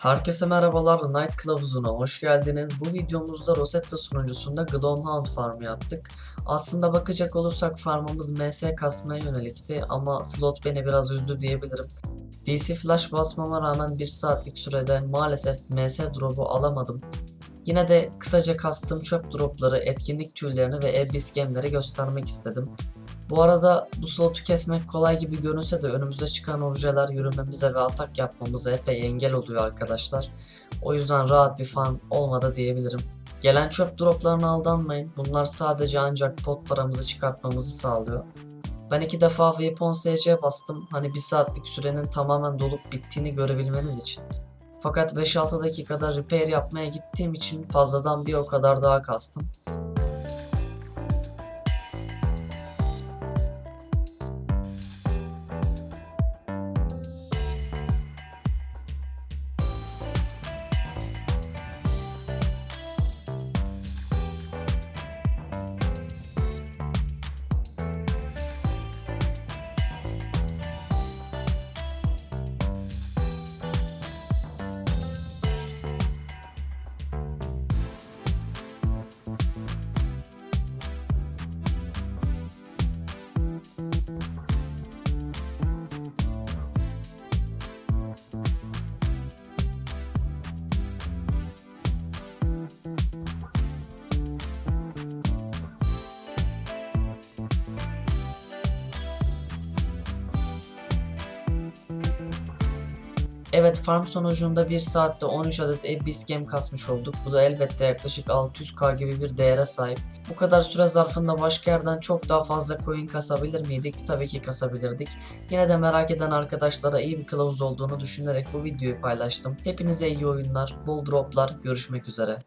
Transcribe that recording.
Herkese merhabalar, Night Kılavuzu'na hoş geldiniz. Bu videomuzda Rosetta sunucusunda Gloomhound Farm yaptık. Aslında bakacak olursak farmımız MS kasmaya yönelikti ama slot beni biraz üzdü diyebilirim. DC Flash basmama rağmen 1 saatlik sürede maalesef MS drop'u alamadım. Yine de kısaca kastım çöp dropları, etkinlik tüylerini ve Abyss gemleri göstermek istedim. Bu arada bu slotu kesmek kolay gibi görünse de önümüze çıkan objeler yürümemize ve atak yapmamıza epey engel oluyor arkadaşlar. O yüzden rahat bir farm olmadı diyebilirim. Gelen çöp droplarına aldanmayın. Bunlar sadece ancak pot paramızı çıkartmamızı sağlıyor. Ben iki defa Weapon SC bastım. Hani bir saatlik sürenin tamamen dolup bittiğini görebilmeniz için. Fakat 5-6 dakikada repair yapmaya gittiğim için fazladan bir o kadar daha kastım. Evet farm sonucunda 1 saatte 13 adet Abyss Gem kasmış olduk. Bu da elbette yaklaşık 600k gibi bir değere sahip. Bu kadar süre zarfında başka yerden çok daha fazla coin kasabilir miydik? Tabii ki kasabilirdik. Yine de merak eden arkadaşlara iyi bir kılavuz olduğunu düşünerek bu videoyu paylaştım. Hepinize iyi oyunlar, bol droplar, görüşmek üzere.